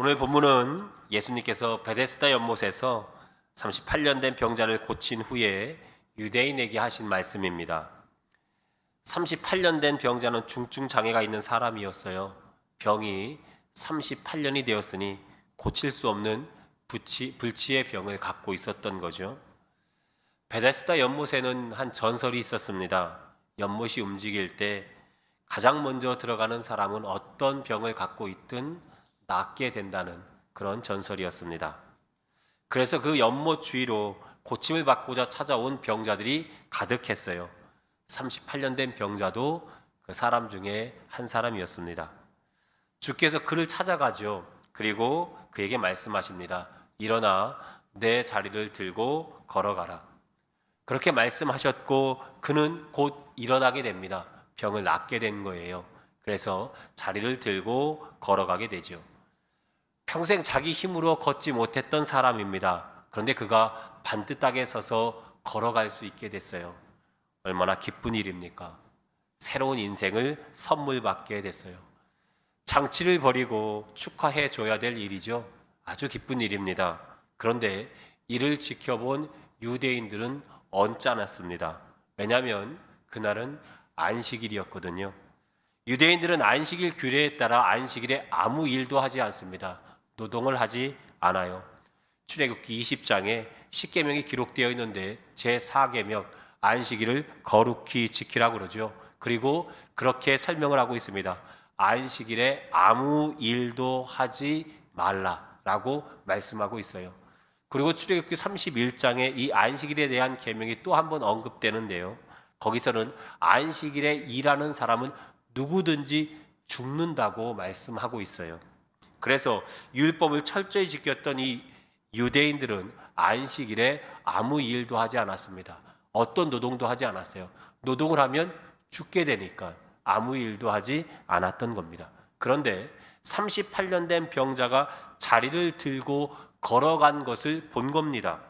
오늘 본문은 예수님께서 베데스다 연못에서 38년 된 병자를 고친 후에 유대인에게 하신 말씀입니다. 38년 된 병자는 중증 장애가 있는 사람이었어요. 병이 38년이 되었으니 고칠 수 없는 부치, 불치의 병을 갖고 있었던 거죠. 베데스다 연못에는 한 전설이 있었습니다. 연못이 움직일 때 가장 먼저 들어가는 사람은 어떤 병을 갖고 있든 낫게 된다는 그런 전설이었습니다. 그래서 그 연못 주위로 고침을 받고자 찾아온 병자들이 가득했어요. 38년 된 병자도 그 사람 중에 한 사람이었습니다. 주께서 그를 찾아가죠. 그리고 그에게 말씀하십니다. 일어나 내 자리를 들고 걸어가라. 그렇게 말씀하셨고 그는 곧 일어나게 됩니다. 병을 낫게 된 거예요. 그래서 자리를 들고 걸어가게 되죠. 평생 자기 힘으로 걷지 못했던 사람입니다. 그런데 그가 반듯하게 서서 걸어갈 수 있게 됐어요. 얼마나 기쁜 일입니까? 새로운 인생을 선물 받게 됐어요. 장치를 버리고 축하해 줘야 될 일이죠. 아주 기쁜 일입니다. 그런데 이를 지켜본 유대인들은 언짢았습니다. 왜냐하면 그날은 안식일이었거든요. 유대인들은 안식일 규례에 따라 안식일에 아무 일도 하지 않습니다. 노동을 하지 않아요. 출애굽기 20장에 십계명이 기록되어 있는데 제 4계명 안식일을 거룩히 지키라 그러죠. 그리고 그렇게 설명을 하고 있습니다. 안식일에 아무 일도 하지 말라라고 말씀하고 있어요. 그리고 출애굽기 31장에 이 안식일에 대한 계명이 또 한 번 언급되는데요. 거기서는 안식일에 일하는 사람은 누구든지 죽는다고 말씀하고 있어요. 그래서 율법을 철저히 지켰던 이 유대인들은 안식일에 아무 일도 하지 않았습니다. 어떤 노동도 하지 않았어요. 노동을 하면 죽게 되니까 아무 일도 하지 않았던 겁니다. 그런데 38년 된 병자가 자리를 들고 걸어간 것을 본 겁니다.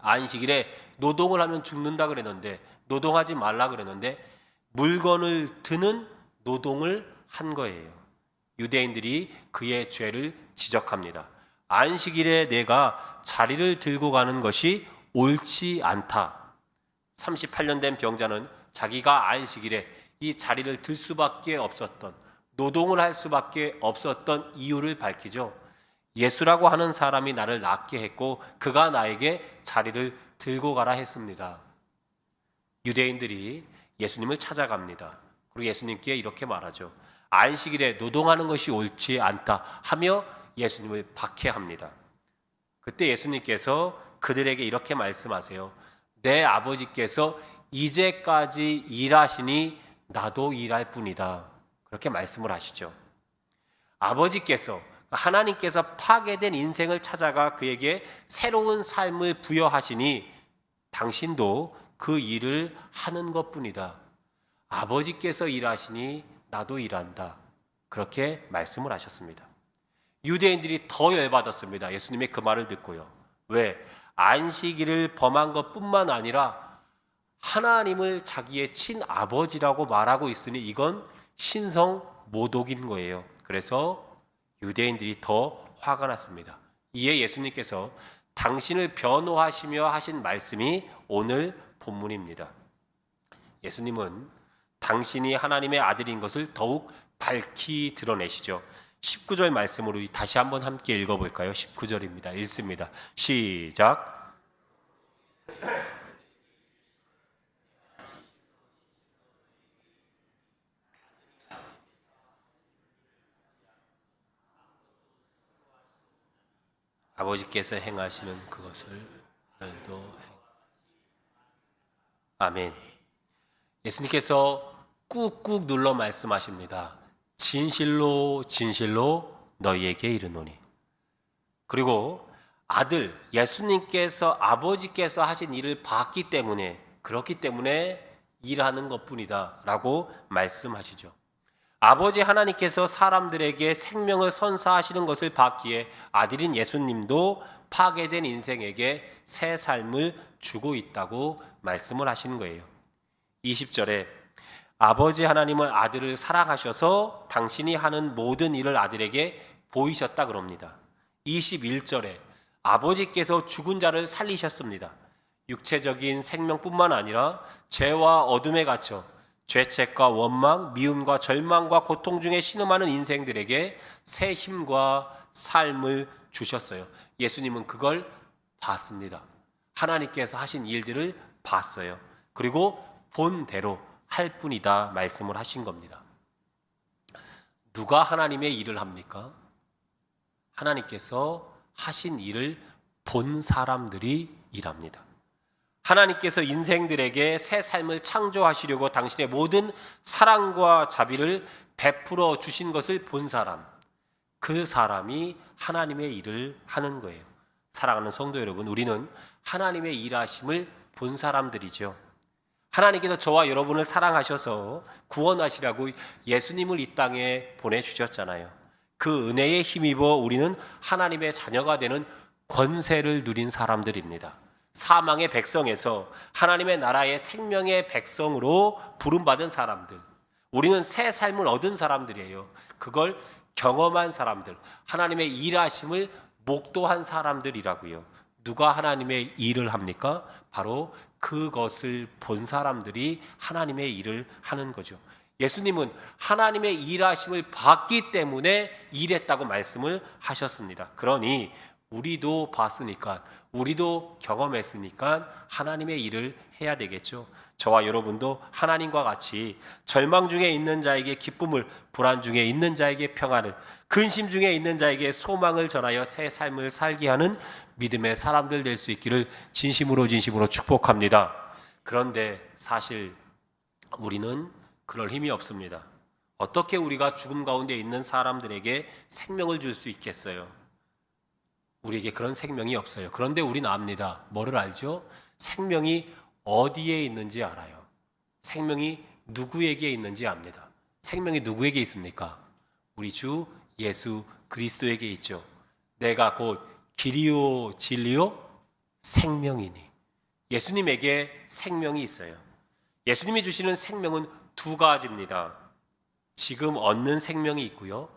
안식일에 노동을 하면 죽는다 그랬는데 노동하지 말라 그랬는데 물건을 드는 노동을 한 거예요. 유대인들이 그의 죄를 지적합니다. 안식일에 내가 자리를 들고 가는 것이 옳지 않다. 38년 된 병자는 자기가 안식일에 이 자리를 들 수밖에 없었던 노동을 할 수밖에 없었던 이유를 밝히죠. 예수라고 하는 사람이 나를 낫게 했고 그가 나에게 자리를 들고 가라 했습니다. 유대인들이 예수님을 찾아갑니다. 그리고 예수님께 이렇게 말하죠. 안식일에 노동하는 것이 옳지 않다 하며 예수님을 박해합니다. 그때 예수님께서 그들에게 이렇게 말씀하세요. 내 아버지께서 이제까지 일하시니 나도 일할 뿐이다. 그렇게 말씀을 하시죠. 아버지께서 하나님께서 파괴된 인생을 찾아가 그에게 새로운 삶을 부여하시니 당신도 그 일을 하는 것 뿐이다. 아버지께서 일하시니 나도 일한다. 그렇게 말씀을 하셨습니다. 유대인들이 더 열받았습니다. 예수님의 그 말을 듣고요. 왜? 안식일을 범한 것 뿐만 아니라 하나님을 자기의 친아버지라고 말하고 있으니 이건 신성 모독인 거예요. 그래서 유대인들이 더 화가 났습니다. 이에 예수님께서 당신을 변호하시며 하신 말씀이 오늘 본문입니다. 예수님은 당신이 하나님의 아들인 것을 더욱 밝히 드러내시죠. 19절 말씀으로 다시 한번 함께 읽어볼까요? 19절입니다. 읽습니다. 시작. 아버지께서 행하시는 그것을 오늘도 행. 아멘. 예수님께서 꾹꾹 눌러 말씀하십니다. 진실로 진실로 너희에게 이르노니. 그리고 아들 예수님께서 아버지께서 하신 일을 봤기 때문에 그렇기 때문에 일하는 것뿐이다라고 말씀하시죠. 아버지 하나님께서 사람들에게 생명을 선사하시는 것을 봤기에 아들인 예수님도 파괴된 인생에게 새 삶을 주고 있다고 말씀을 하시는 거예요. 20절에 아버지 하나님은 아들을 사랑하셔서 당신이 하는 모든 일을 아들에게 보이셨다 그럽니다. 21절에 아버지께서 죽은 자를 살리셨습니다. 육체적인 생명뿐만 아니라 죄와 어둠에 갇혀 죄책과 원망, 미움과 절망과 고통 중에 신음하는 인생들에게 새 힘과 삶을 주셨어요. 예수님은 그걸 봤습니다. 하나님께서 하신 일들을 봤어요. 그리고 본대로 할 뿐이다 말씀을 하신 겁니다. 누가 하나님의 일을 합니까? 하나님께서 하신 일을 본 사람들이 일합니다. 하나님께서 인생들에게 새 삶을 창조하시려고 당신의 모든 사랑과 자비를 베풀어 주신 것을 본 사람, 그 사람이 하나님의 일을 하는 거예요. 사랑하는 성도 여러분, 우리는 하나님의 일하심을 본 사람들이죠. 하나님께서 저와 여러분을 사랑하셔서 구원하시라고 예수님을 이 땅에 보내주셨잖아요. 그 은혜에 힘입어 우리는 하나님의 자녀가 되는 권세를 누린 사람들입니다. 사망의 백성에서 하나님의 나라의 생명의 백성으로 부름받은 사람들. 우리는 새 삶을 얻은 사람들이에요. 그걸 경험한 사람들. 하나님의 일하심을 목도한 사람들이라고요. 누가 하나님의 일을 합니까? 바로 그것을 본 사람들이 하나님의 일을 하는 거죠. 예수님은 하나님의 일하심을 봤기 때문에 일했다고 말씀을 하셨습니다. 그러니 우리도 봤으니까, 우리도 경험했으니까 하나님의 일을 해야 되겠죠. 저와 여러분도 하나님과 같이 절망 중에 있는 자에게 기쁨을, 불안 중에 있는 자에게 평안을, 근심 중에 있는 자에게 소망을 전하여 새 삶을 살게 하는 믿음의 사람들 될 수 있기를 진심으로 진심으로 축복합니다. 그런데 사실 우리는 그럴 힘이 없습니다. 어떻게 우리가 죽음 가운데 있는 사람들에게 생명을 줄 수 있겠어요? 우리에게 그런 생명이 없어요. 그런데 우리는 압니다. 뭐를 알죠? 생명이 어디에 있는지 알아요. 생명이 누구에게 있는지 압니다. 생명이 누구에게 있습니까? 우리 주 예수 그리스도에게 있죠. 내가 곧 길이요 진리요 생명이니. 예수님에게 생명이 있어요. 예수님이 주시는 생명은 두 가지입니다. 지금 얻는 생명이 있고요.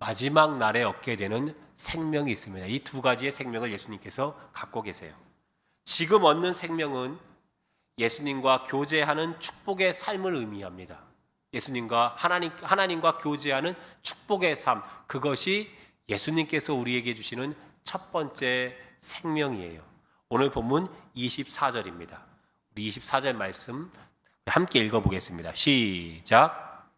마지막 날에 얻게 되는 생명이 있습니다. 이 두 가지의 생명을 예수님께서 갖고 계세요. 지금 얻는 생명은 예수님과 교제하는 축복의 삶을 의미합니다. 예수님과 하나님, 하나님과 교제하는 축복의 삶, 그것이 예수님께서 우리에게 주시는 첫 번째 생명이에요. 오늘 본문 24절입니다. 우리 24절 말씀 함께 읽어보겠습니다. 시작.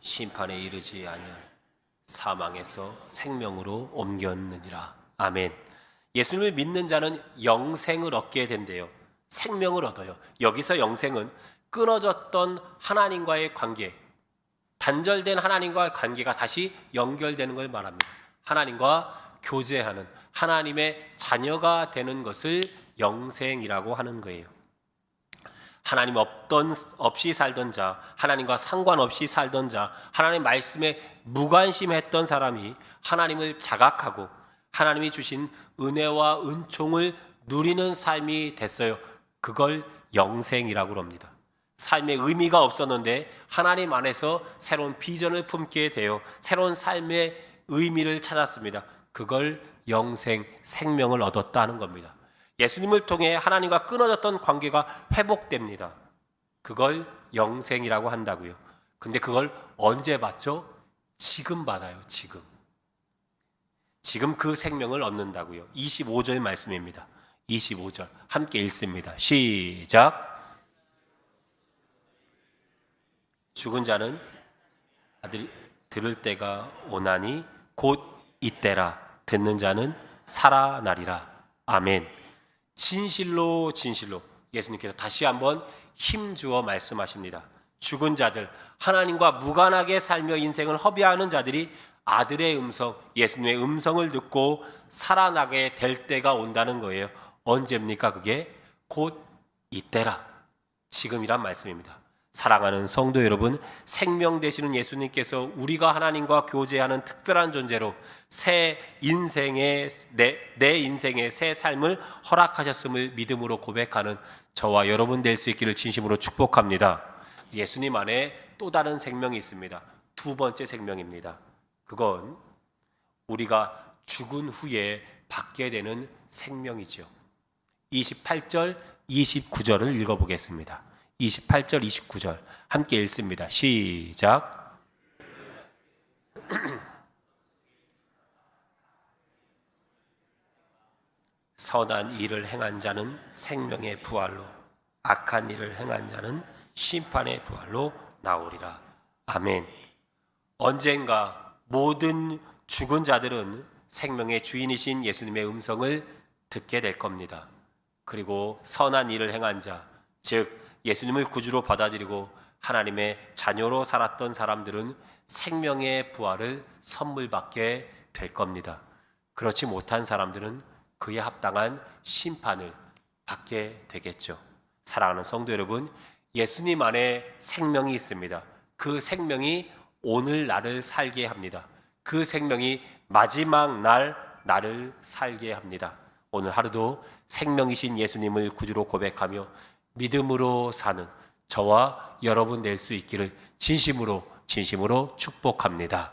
심판에 이르지 아니할 사망에서 생명으로 옮겼느니라. 아멘. 예수님을 믿는 자는 영생을 얻게 된대요. 생명을 얻어요. 여기서 영생은 끊어졌던 하나님과의 관계, 단절된 하나님과의 관계가 다시 연결되는 걸 말합니다. 하나님과 교제하는 하나님의 자녀가 되는 것을 영생이라고 하는 거예요. 하나님 없던 없이 살던 자, 하나님과 상관없이 살던 자, 하나님 말씀에 무관심했던 사람이 하나님을 자각하고 하나님이 주신 은혜와 은총을 누리는 삶이 됐어요. 그걸 영생이라고 합니다. 삶의 의미가 없었는데 하나님 안에서 새로운 비전을 품게 되어 새로운 삶의 의미를 찾았습니다. 그걸 영생, 생명을 얻었다는 겁니다. 예수님을 통해 하나님과 끊어졌던 관계가 회복됩니다. 그걸 영생이라고 한다고요. 근데 그걸 언제 받죠? 지금 받아요, 지금. 지금 그 생명을 얻는다고요. 25절 말씀입니다. 25절. 함께 읽습니다. 시작. 죽은 자는 아들이 들을 때가 오나니 곧 이때라. 듣는 자는 살아나리라. 아멘. 진실로 진실로 예수님께서 다시 한번 힘주어 말씀하십니다. 죽은 자들, 하나님과 무관하게 살며 인생을 허비하는 자들이 아들의 음성, 예수님의 음성을 듣고 살아나게 될 때가 온다는 거예요. 언제입니까? 그게 곧 이때라. 지금이란 말씀입니다. 사랑하는 성도 여러분, 생명 되시는 예수님께서 우리가 하나님과 교제하는 특별한 존재로 새 인생의 내, 내 인생의 새 삶을 허락하셨음을 믿음으로 고백하는 저와 여러분 될 수 있기를 진심으로 축복합니다. 예수님 안에 또 다른 생명이 있습니다. 두 번째 생명입니다. 그건 우리가 죽은 후에 받게 되는 생명이지요. 28절, 29절을 읽어보겠습니다. 28절, 29절 함께 읽습니다. 시작. 선한 일을 행한 자는 생명의 부활로, 악한 일을 행한 자는 심판의 부활로 나오리라. 아멘. 언젠가 모든 죽은 자들은 생명의 주인이신 예수님의 음성을 듣게 될 겁니다. 그리고 선한 일을 행한 자, 즉 예수님을 구주로 받아들이고 하나님의 자녀로 살았던 사람들은 생명의 부활을 선물 받게 될 겁니다. 그렇지 못한 사람들은 그에 합당한 심판을 받게 되겠죠. 사랑하는 성도 여러분, 예수님 안에 생명이 있습니다. 그 생명이 오늘 나를 살게 합니다. 그 생명이 마지막 날 나를 살게 합니다. 오늘 하루도 생명이신 예수님을 구주로 고백하며 믿음으로 사는 저와 여러분 될 수 있기를 진심으로 진심으로 축복합니다.